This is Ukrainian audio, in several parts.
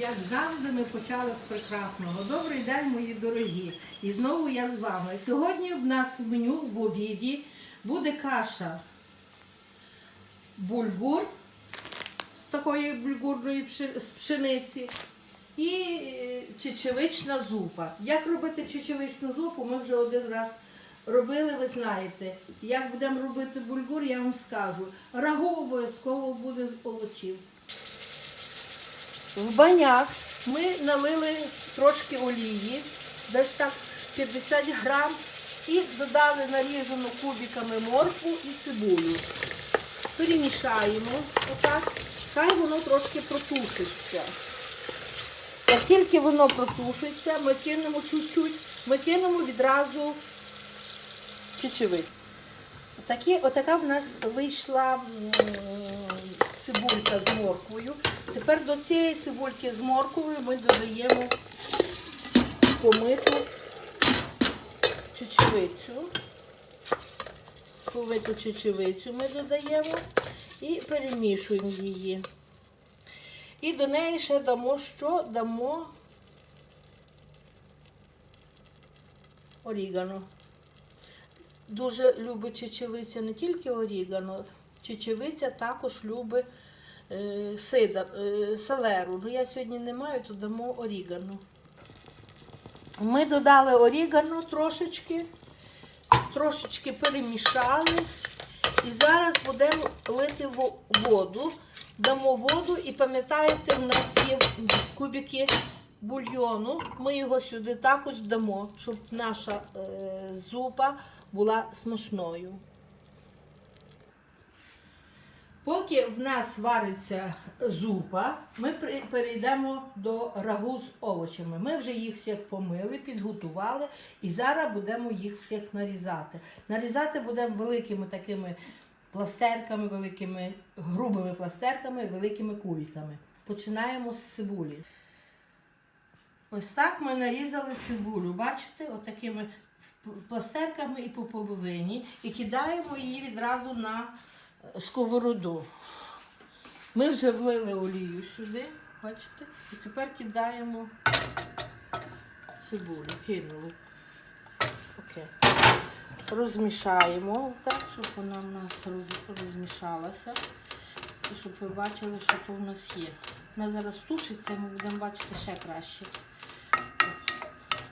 Як завжди, ми почали з прекрасного. Добрий день, мої дорогі. І знову я з вами. Сьогодні в нас в меню в обіді буде каша бульгур з такої бульгурної пшениці і е, чечевична зупа. Як робити чечевичну зупу, ми вже один раз робили, ви знаєте. Як будемо робити бульгур, я вам скажу. Рагу обов'язково буде з овочів. В баняк ми налили трошки олії, десь так 50 грам, і додали нарізану кубиками моркву і цибулю. Перемішаємо отак, хай воно трошки протушиться. Як тільки воно протушиться, ми кинемо чуть-чуть, ми кинемо відразу чечевицю. Отакі, отака в нас вийшла цибулька з морквою. Тепер до цієї цибульки з морквою ми додаємо помиту чечевицю. Помиту чечевицю ми додаємо і перемішуємо її. І до неї ще дамо що? Дамо орігано. Дуже любить чечевиця не тільки орігано, чечевиця також любить е, сида, е, селеру. Ну я сьогодні не маю, то дамо орігано. Ми додали орігано трошечки, трошечки перемішали. І зараз будемо лити воду. Дамо воду і пам'ятаєте, в нас є кубики бульйону. Ми його сюди також дамо, щоб наша е, зупа була смачною. Поки в нас вариться зупа, ми перейдемо до рагу з овочами. Ми вже їх всіх помили, підготували і зараз будемо їх всіх нарізати. Нарізати будемо великими такими пластерками, великими грубими пластерками, великими кубиками. Починаємо з цибулі. Ось так ми нарізали цибулю, бачите, отакими пластерками і по половині, і кидаємо її відразу на сковороду. Ми вже влили олію сюди, бачите, і тепер кидаємо цибулю, кинули. Окей. Розмішаємо так, щоб вона в нас розмішалася. І щоб ви бачили, що то в нас є. Вона зараз тушиться, ми будемо бачити ще краще.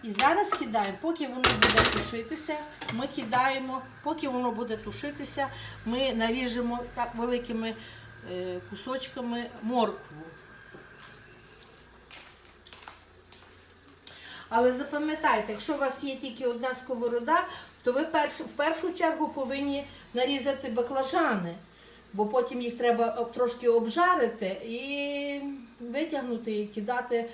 І зараз кидаємо, поки воно буде тушитися, ми кидаємо, поки воно буде тушитися, ми наріжемо так великими е, кусочками моркву. Але запам'ятайте, якщо у вас є тільки одна сковорода, то ви в першу чергу повинні нарізати баклажани, бо потім їх треба трошки обжарити і витягнути і кидати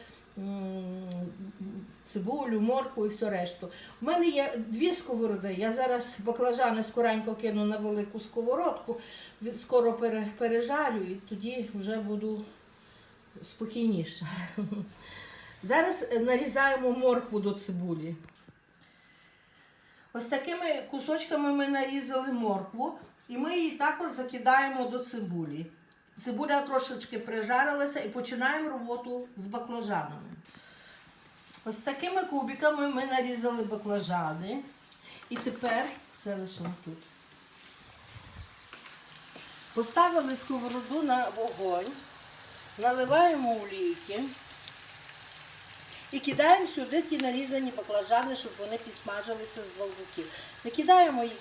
цибулю, моркву і все решту. У мене є дві сковороди. Я зараз баклажани скоренько кину на велику сковородку, скоро пережарю і тоді вже буду спокійніше. Зараз е, нарізаємо моркву до цибулі. Ось такими кусочками ми нарізали моркву і ми її також закидаємо до цибулі. Цибуля трошечки прижарилася і починаємо роботу з баклажанами. Ось такими кубиками ми нарізали баклажани. І тепер це лишимо тут. Поставили сковороду на вогонь, наливаємо олійки. І кидаємо сюди ті нарізані баклажани, щоб вони підсмажилися з двох боків. Не кидаємо їх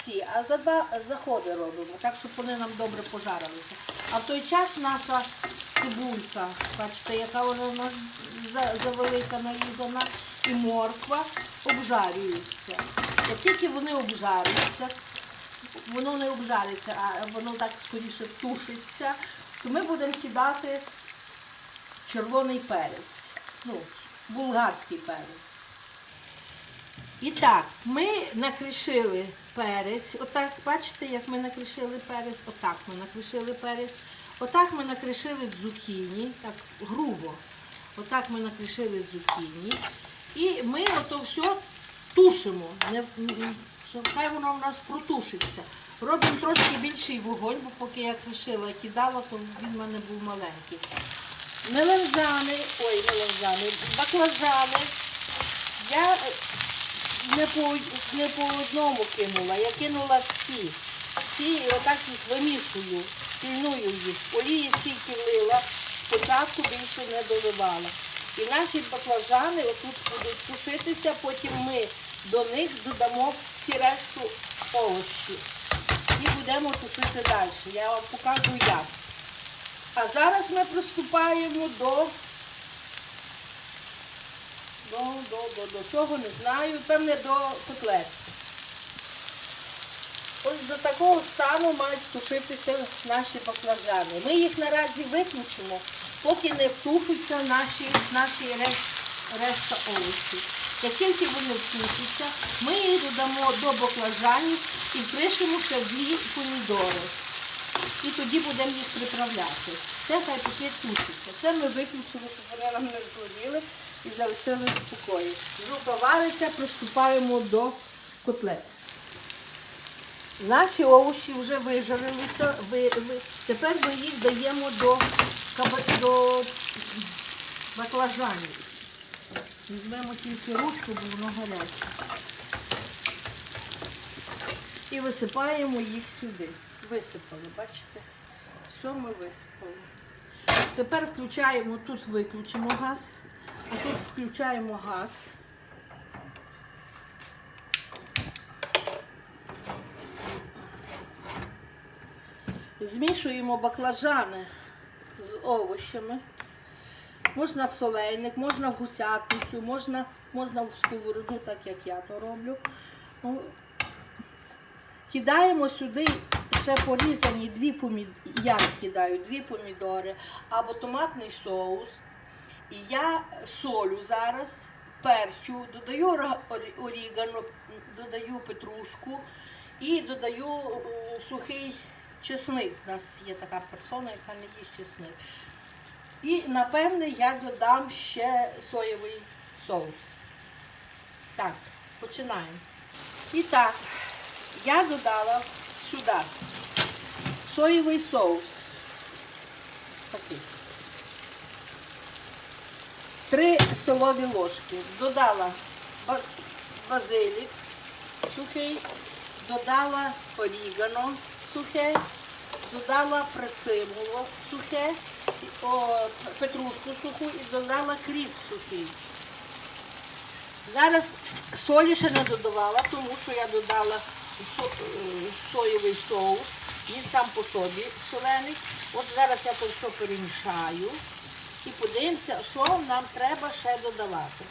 всі, а за два заходи робимо, так, щоб вони нам добре пожарилися. А в той час наша цибулька, бачите, яка вона у нас завелика нарізана, і морква обжарюються. Як тільки вони обжарюються, воно не обжариться, а воно так скоріше тушиться, то ми будемо кидати червоний перець. Ну, булгарський перець. І так, ми накришили перець. Отак, бачите, як ми накришили перець? Отак ми накришили перець. Отак ми накришили дзукіні, так грубо. Отак ми накришили дзукіні. І ми ото все тушимо. Не, хай воно в нас протушиться. Робимо трошки більший вогонь, бо поки я кришила кидала, то він в мене був маленький. меланжани, ой, меланжани, баклажани. Я не по, не по одному кинула, я кинула всі. Всі і отак їх вимішую, пільную їх. Олії стільки влила, спочатку більше не доливала. І наші баклажани отут будуть тушитися, потім ми до них додамо всі решту овочі. І будемо тушити далі. Я вам покажу як. А зараз ми приступаємо до до, до, до, до чого не знаю, певне до котлет. Ось до такого стану мають тушитися наші баклажани. Ми їх наразі виключимо, поки не втушуться наші, наші решт, решта овочів. Як тільки вони втушаться, ми їх додамо до баклажанів і впишемо ще дві помідори. І тоді будемо їх приправляти. Це хай таке тушиться. Це ми виключили, щоб вони нам не згоріли і залишили в спокої. Жупа вариться, приступаємо до котлет. Наші овочі вже вижарилися, ви, ви- тепер ми їх даємо до, до баклажанів. Візьмемо тільки ручку, бо воно гаряче. І висипаємо їх сюди. Висипали, бачите? Все ми висипали. Тепер включаємо, тут виключимо газ, а тут включаємо газ. Змішуємо баклажани з овочами. Можна в солейник, можна в гусятницю, можна, можна в сковороду, так як я то роблю. Ну, Кидаємо сюди ще порізані дві помідори, я кидаю дві помідори або томатний соус. І я солю зараз, перчу, додаю орігано, додаю петрушку і додаю сухий чесник. У нас є така персона, яка не їсть чесник. І напевне я додам ще соєвий соус. Так, починаємо. І так, я додала сюди соєвий соус. Такий. Три столові ложки. Додала базилік сухий, додала орігано сухе, додала прицимуло сухе, петрушку суху і додала кріп сухий. Зараз солі ще не додавала, тому що я додала е, соєвий соус, він сам по собі солений. От зараз я це все перемішаю і подивимося, що нам треба ще додавати.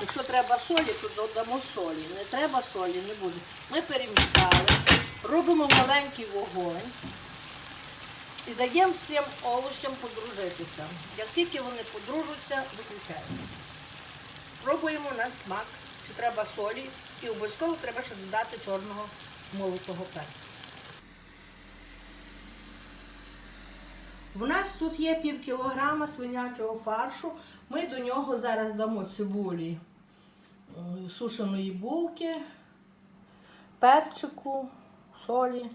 Якщо треба солі, то додамо солі. Не треба солі, не буде. Ми перемішали, робимо маленький вогонь і даємо всім овочам подружитися. Як тільки вони подружаться, виключаємо. Пробуємо на смак, чи треба солі, і обов'язково треба ще додати чорного молотого перцю. У нас тут є пів кілограма свинячого фаршу. Ми до нього зараз дамо цибулі е, сушеної булки, перчику, солі,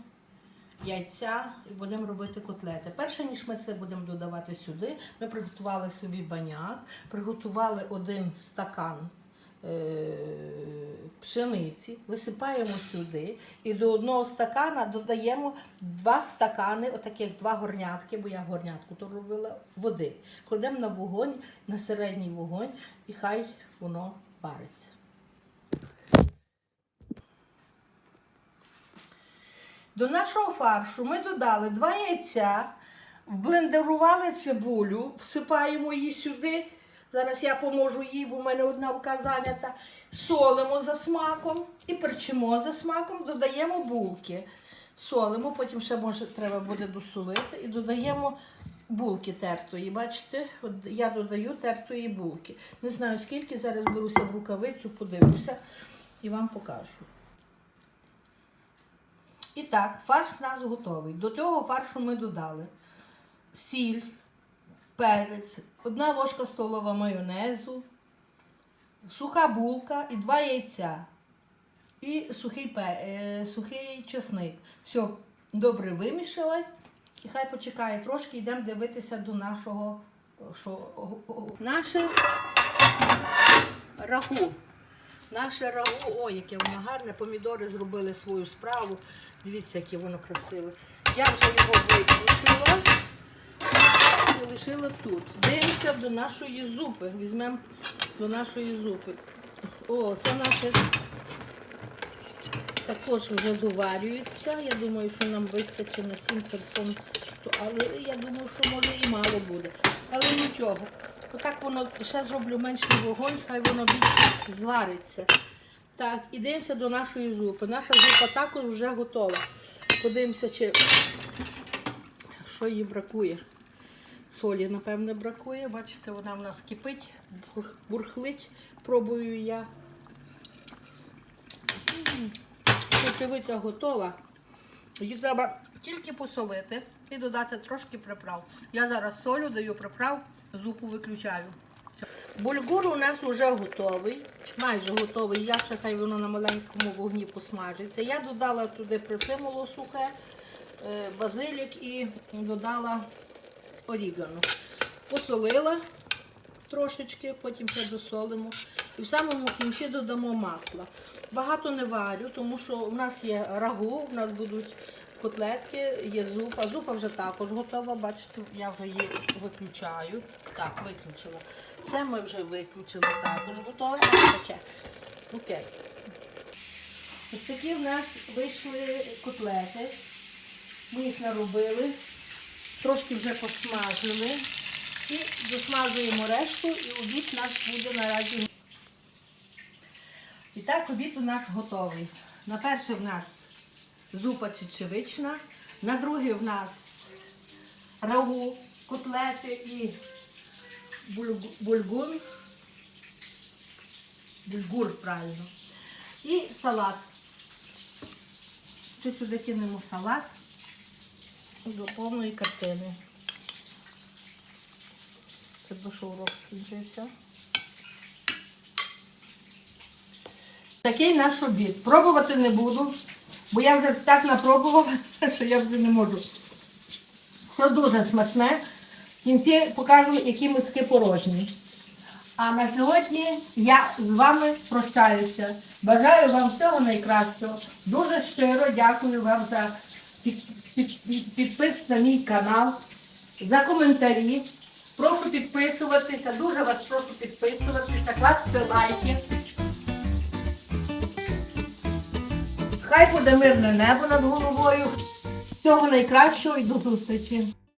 яйця і будемо робити котлети. Перше, ніж ми це будемо додавати сюди, ми приготували собі баняк, приготували один стакан пшениці, висипаємо сюди і до одного стакана додаємо два стакани, отаких два горнятки, бо я горнятку то робила, води. Кладемо на вогонь, на середній вогонь і хай воно вариться. До нашого фаршу ми додали два яйця, вблендерували цибулю, всипаємо її сюди. Зараз я поможу їй, бо в мене одна рука зайнята. Солимо за смаком і перчимо за смаком, додаємо булки. Солимо, потім ще може треба буде досолити і додаємо булки тертої. Бачите, От я додаю тертої булки. Не знаю скільки, зараз беруся в рукавицю, подивлюся і вам покажу. І так, фарш в нас готовий. До цього фаршу ми додали сіль, перець, одна ложка столова майонезу, суха булка і два яйця. І сухий, пе- е, сухий чесник. Все добре вимішали. І хай почекає трошки, йдемо дивитися до нашого що наше рагу. Наше рагу, ой, яке воно гарне, помідори зробили свою справу. Дивіться, яке воно красиве. Я вже його виключила і лишила тут. Дивимося до нашої зупи. Візьмемо до нашої зупи. О, це наше також вже доварюється. Я думаю, що нам вистачить на 7 персон. Але я думаю, що може і мало буде. Але нічого. Отак воно ще зроблю менший вогонь, хай воно більше звариться. Так, і дивимося до нашої зупи. Наша зупа також вже готова. Подивимося, чи що їй бракує. Солі, напевне, бракує. Бачите, вона в нас кипить, бурхлить. Пробую я. Сочевиця готова. Її треба тільки посолити і додати трошки приправ. Я зараз солю, даю приправ, зупу виключаю. Бульгур у нас вже готовий, майже готовий. Я ще хай воно на маленькому вогні посмажиться. Я додала туди присимуло сухе, е, базилік і додала орігано. Посолила трошечки, потім досолимо. І в самому кінці додамо масла. Багато не варю, тому що в нас є рагу, в нас будуть котлетки, є зупа. Зупа вже також готова, бачите, я вже її виключаю. Так, виключила. Це ми вже виключили також готове. Окей. Ось такі в нас вийшли котлети. Ми їх наробили, трошки вже посмажили. І досмажуємо решту, і обід наш буде наразі. І так, обід у нас готовий. На перше в нас зупа чечевична, на друге в нас рагу, котлети і бульгу- бульгун. Бульгур, правильно. І салат. Ще сюди кинемо салат до повної картини. Бо що урок скінчився. Такий наш обід. Пробувати не буду, бо я вже так напробувала, що я вже не можу. Все дуже смачне. В кінці покажу, які миски порожні. А на сьогодні я з вами прощаюся. Бажаю вам всього найкращого. Дуже щиро дякую вам за під, під, під, підпис на мій канал, за коментарі. Прошу підписуватися, дуже вас прошу підписуватися, класти лайки. Хай буде мирне небо над головою. Всього найкращого і до зустрічі.